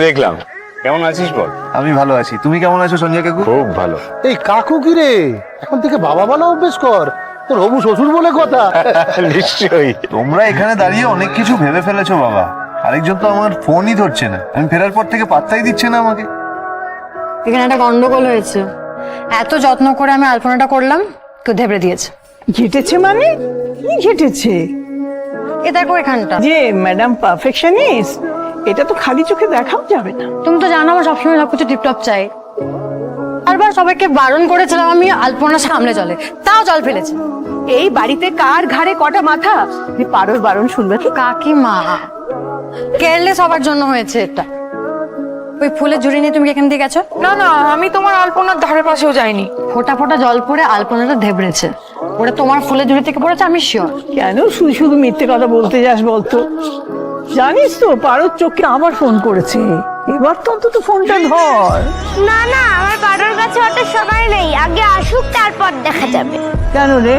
দেখলাম। কেমন আছিস বল? আমি ভালো আছি। তুমি কেমন আছো সঞ্জয় কাকু? খুব ভালো। এই কাকু কি রে? এখন থেকে বাবা বলা অভ্যেস কর। তোর হবু শ্বশুর বলে কথা। নিশ্চয়ই। তোমরা এখানে দাঁড়িয়ে অনেক কিছু ভেবে ফেলেছো বাবা। আরেকজন তো আমার ফোনই ধরছে না। আমি ফেরার পর থেকে পাত্তাই দিচ্ছে না আমাকে। এখানে একটা গন্ডগোল হয়েছে। এত যত্ন করে আমি আলপনাটা করলাম কেউ ধেবড়ে দিয়েছে। ঘেটেছে মানে? কি ঘেটেছে? এ দেখো এখানটা। যে ম্যাডাম পারফেকশনিস্ট এটা তো খালি চোখে দেখাও যাবে না। তুমি তো জানো আমার সবসময় সবকিছু টিপটপ চাই। বারবার সবাইকে বারণ করেছিলাম আমি আলপনা সামনে চলে তাও জল ফেলেছে। এই বাড়িতে কার ঘাড়ে কটা মাথা? তুমি পারোর বারণ শুনবে তো কাকিমা কেরলে সবার জন্য হয়েছে এটা। ওই ফুলের ঝুড়ি নিয়ে তুমি এখান থেকে গেছো? না না আমি তোমার আলপনার ধারে পাশেও যাইনি। ফোটা ফোটা জল পড়ে আলপনাটা ধেবড়েছে। ওটা তোমার ফুলের ঝুড়ি থেকে পড়েছে আমি শিওর কেন শুধু শুধু মিথ্যে কথা বলতে যাস বলতো? জানিস তো পারোর চোখে আবার ফোন করেছে। এবার তো অন্তত ফোনটা ধর। না না আমার বাড়ির কাছে অত সময় নেই। আগে আসুক তারপর দেখা যাবে। কেন রে?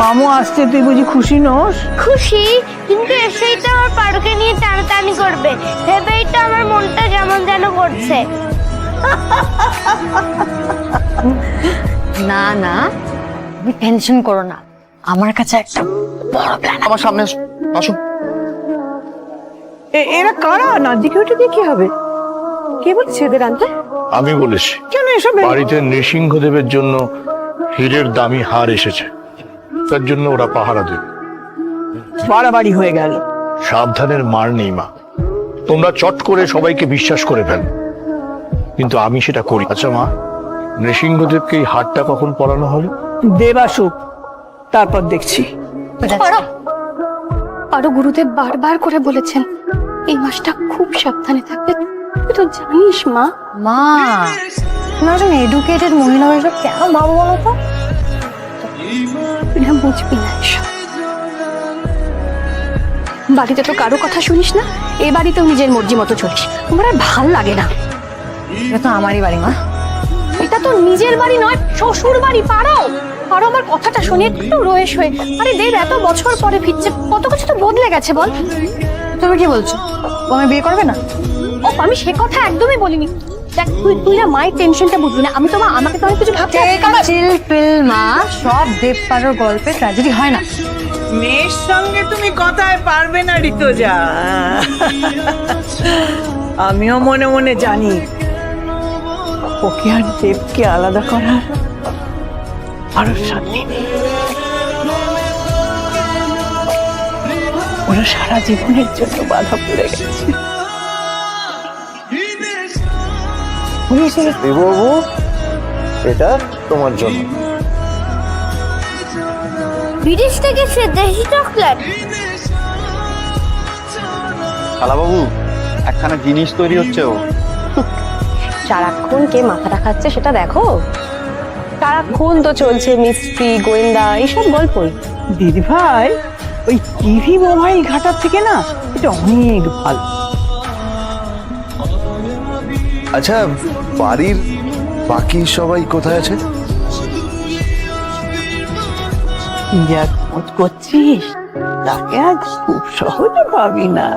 মামু আসতে তুই বুঝি খুশি নোস? খুশি কিন্তু এসেই তো আমার পারুকে নিয়ে টানাটানি করবে। ভেবেই তো আমার মনটা কেমন যেন করছে। না না তুমি টেনশন করো না। আমার কাছে একটা বড় প্ল্যান আমার সামনে আসো। এরা কারা? না দিকে ওটা দিয়ে কি হবে? কে বলছে এদের আনতে? আমি বলেছি কেন এসব বাড়িতে নৃসিংহদেবের জন্য হীরের দামি হার এসেছে। তার জন্য ওরা পাহারা দেবে। বাড়াবাড়ি হয়ে গেল। সাবধানের মার নেই মা। তোমরা চট করে সবাইকে বিশ্বাস করে ফেল। কিন্তু আমি সেটা করি। আচ্ছা মা নৃসিংহদেবকে এই হারটা কখন পরানো হলো দেবাসুক তারপর দেখছি। আরও গুরুদেব বারবার করে বলেছেন এই মাসটা খুব সাবধানে থাকতে তুই তো জানিস মা। মা। তুমি একজন এডুকেটেড মহিলা হয়ে কেন ভাবো বলো তো? না বুঝবি না এসব। বাড়িতে তো কারও কথা শুনিস না এ বাড়িতেও নিজের মর্জি মতো চলিস। আমার আর ভালো লাগে না। এটা তো আমারই বাড়ি মা। এটা তো নিজের বাড়ি নয় শ্বশুর বাড়ি পারো। পারো আমার কথাটা শুনে একটু রয়েস হয়ে। আরে দেব এত বছর পরে ফিরছে কত কিছু তো বদলে গেছে বল। তুমি কি বলছো? ও আমি বিয়ে করবে না? ও আমি সে কথা একদমই বলিনি। দেখ তুই তুই না মায়ের টেনশনটা বুঝবি না। আমি তো মা আমাকে তো অনেক কিছু চিল পিল মা সব দেব পারোর গল্পে ট্র্যাজেডি হয় না। মেয়ের সঙ্গে তুমি কথায় পারবে না ঋতুজা। আমিও মনে মনে জানি ওকে আর দেবকে আলাদা করার আরও সাথে নেই। ওরা সারা জীবনের জন্য বাধা পড়ে গেছে। দেববাবু এটা তোমার জন্য। বিদেশ থেকে সে দেশি চকলেট। বাবু একখানা জিনিস তৈরি হচ্ছে ও। সারাক্ষণ কে মাথাটা খাচ্ছে সেটা দেখো। সারাক্ষণ তো চলছে মিস্ট্রি গোয়েন্দা এইসব গল্পই। দিদি ভাই ওই টিভি মোবাইল ঘাটার থেকে না এটা অনেক ভালো। আচ্ছা বাড়ির বাকি সবাই কোথায় আছে? যা খোঁজ করছিস তাকে আজ খুব সহজে পাবি না।